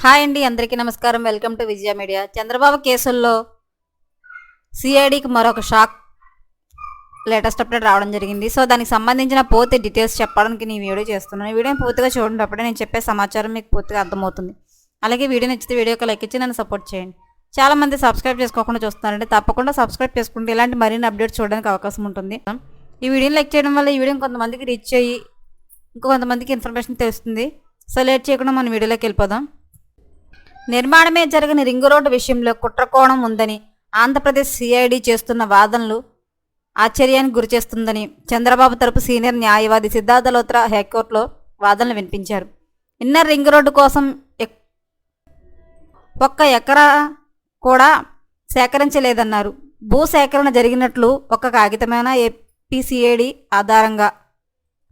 Hi అండి అందరికీ నమస్కారం. Welcome to Vijaya media Chandrababu కేసుల్లో సిఐడికి మరొక షాక్ లేటెస్ట్ అప్డేట్ రావడం జరిగింది. సో దానికి సంబంధించిన పూర్తి డీటెయిల్స్ చెప్పడానికి నేను వీడియో చేస్తున్నాను. ఈ వీడియోని పూర్తిగా చూడండి అప్పుడే నేను చెప్పే సమాచారం మీకు పూర్తిగా అర్థమవుతుంది. అలాగే వీడియో నచ్చితే వీడియోకి లైక్ ఇచ్చి నన్ను సపోర్ట్ చేయండి. చాలామంది సబ్స్క్రైబ్ చేసుకోకుండా చూస్తున్నారంటే తప్పకుండా సబ్స్క్రైబ్ చేసుకుంటే ఇలాంటి మరిన్ని అప్డేట్స్ చూడడానికి అవకాశం ఉంటుంది. ఈ వీడియోని లైక్ చేయడం వల్ల ఈ వీడియో కొంతమందికి రీచ్ అయ్యి ఇంకో కొంతమందికి ఇన్ఫర్మేషన్ తెలుస్తుంది. సో లేట్ చేయకుండా మన వీడియోలోకి వెళ్ళిపోదాం. నిర్మాణమే జరగని రింగు రోడ్డు విషయంలో కుట్రకోణం ఉందని ఆంధ్రప్రదేశ్ సిఐడి చేస్తున్న వాదనలు ఆశ్చర్యానికి గురిచేస్తుందని చంద్రబాబు తరపు సీనియర్ న్యాయవాది సిద్ధార్థ లోత్రా హైకోర్టులో వాదనలు వినిపించారు. ఇన్నర్ రింగ్ రోడ్డు కోసం ఒక్క ఎకరా కూడా సేకరించలేదన్నారు. భూ సేకరణ జరిగినట్లు ఒక కాగితమైన ఏపీసీఏడి ఆధారంగా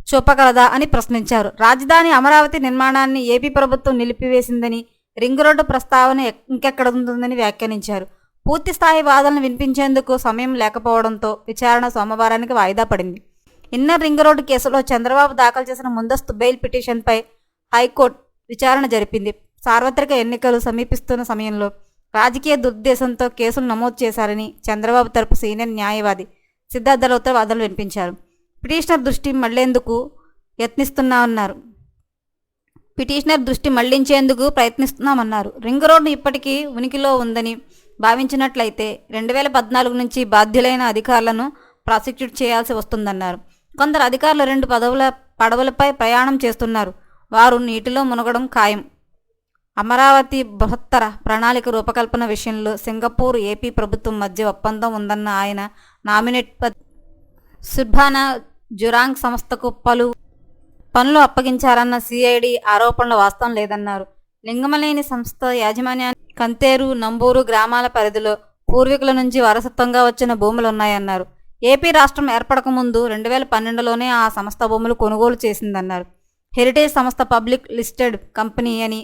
చూపగలదా అని ప్రశ్నించారు. రాజధాని అమరావతి నిర్మాణాన్ని ఏపీ ప్రభుత్వం నిలిపివేసిందని రింగ్ రోడ్డు ప్రస్తావన ఇంకెక్కడ ఉంటుందని వ్యాఖ్యానించారు. పూర్తి స్థాయి వాదనలు వినిపించేందుకు సమయం లేకపోవడంతో విచారణ సోమవారానికి వాయిదా పడింది. ఇన్నర్ రింగ్ రోడ్డు కేసులో చంద్రబాబు దాఖలు చేసిన ముందస్తు బెయిల్ పిటిషన్పై హైకోర్టు విచారణ జరిపింది. సార్వత్రిక ఎన్నికలు సమీపిస్తున్న సమయంలో రాజకీయ దురుద్దేశంతో కేసులు నమోదు చేశారని చంద్రబాబు తరపు సీనియర్ న్యాయవాది సిద్ధార్థ లోత్ర వాదనలు వినిపించారు. పిటిషనర్ దృష్టి మళ్ళేందుకు యత్నిస్తున్నా ఉన్నారు పిటిషనర్ దృష్టి మళ్ళించేందుకు ప్రయత్నిస్తున్నామన్నారు. రింగ్ రోడ్డు ఇప్పటికీ ఉనికిలో ఉందని భావించినట్లయితే రెండు వేల పద్నాలుగు నుంచి బాధ్యులైన అధికారులను ప్రాసిక్యూట్ చేయాల్సి వస్తుందన్నారు. కొందరు అధికారులు రెండు పదవుల పడవలపై ప్రయాణం చేస్తున్నారు. వారు నీటిలో మునగడం ఖాయం. అమరావతి బృహత్తర ప్రణాళిక రూపకల్పన విషయంలో సింగపూర్ ఏపీ ప్రభుత్వం మధ్య ఒప్పందం ఉందన్న ఆయన నామినేట్ సుర్భానా జురాంగ్ సంస్థకు పలు పనులు అప్పగించారన్న సిఐడి ఆరోపణలు వాస్తవం లేదన్నారు. లింగమలేని సంస్థ యాజమాన్యాన్ని కంతేరు నంబూరు గ్రామాల పరిధిలో పూర్వీకుల నుంచి వారసత్వంగా వచ్చిన భూములు ఉన్నాయన్నారు ఏపీ రాష్ట్రం ఏర్పడక ముందు రెండు వేల పన్నెండులోనే ఆ సంస్థ భూములు కొనుగోలు చేసిందన్నారు. హెరిటేజ్ సంస్థ పబ్లిక్ లిస్టెడ్ కంపెనీ అని.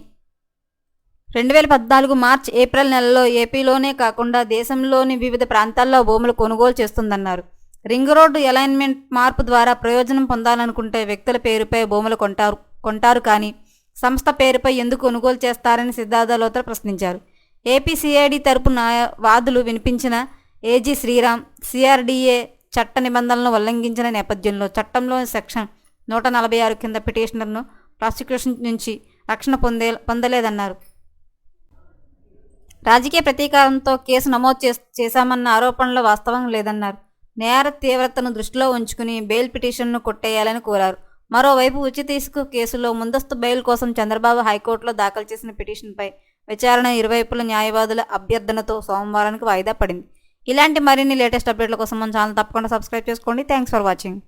రెండు వేల పద్నాలుగు మార్చ్ ఏప్రిల్ నెలలో ఏపీలోనే కాకుండా దేశంలోని వివిధ ప్రాంతాల్లో భూములు కొనుగోలు చేస్తుందన్నారు. రింగ్ రోడ్డు అలైన్మెంట్ మార్పు ద్వారా ప్రయోజనం పొందాలనుకుంటే వ్యక్తుల పేరుపై భూములు కొంటారు కొంటారు కానీ సంస్థ పేరుపై ఎందుకు కొనుగోలు చేస్తారని సిద్ధార్థ లోత్ర ప్రశ్నించారు. ఏపీసీఐడి తరపున తరపు వాదులు వినిపించిన ఏజీ శ్రీరామ్ సిఆర్డీఏ చట్ట నిబంధనలను ఉల్లంఘించిన నేపథ్యంలో చట్టంలోని సెక్షన్ నూట నలభై ఆరు కింద పిటిషనర్ను ప్రాసిక్యూషన్ నుంచి రక్షణ పొందే పొందలేదన్నారు. రాజకీయ ప్రతీకారంతో కేసు నమోదు చేశామన్న ఆరోపణలో వాస్తవం లేదన్నారు. నేర తీవ్రతను దృష్టిలో ఉంచుకుని బెయిల్ పిటిషన్ను కొట్టేయాలని కోరారు. మరోవైపు ఉచిత ఇసుక కేసులో ముందస్తు బెయిల్ కోసం చంద్రబాబు హైకోర్టులో దాఖలు చేసిన పిటిషన్పై విచారణ ఇరువైపుల న్యాయవాదుల అభ్యర్థనతో సోమవారానికి వాయిదా పడింది. ఇలాంటి మరిన్ని లేటెస్ట్ అప్డేట్ల కోసం మన ఛానల్ తప్పకుండా సబ్స్క్రైబ్ చేసుకోండి. Thanks for watching.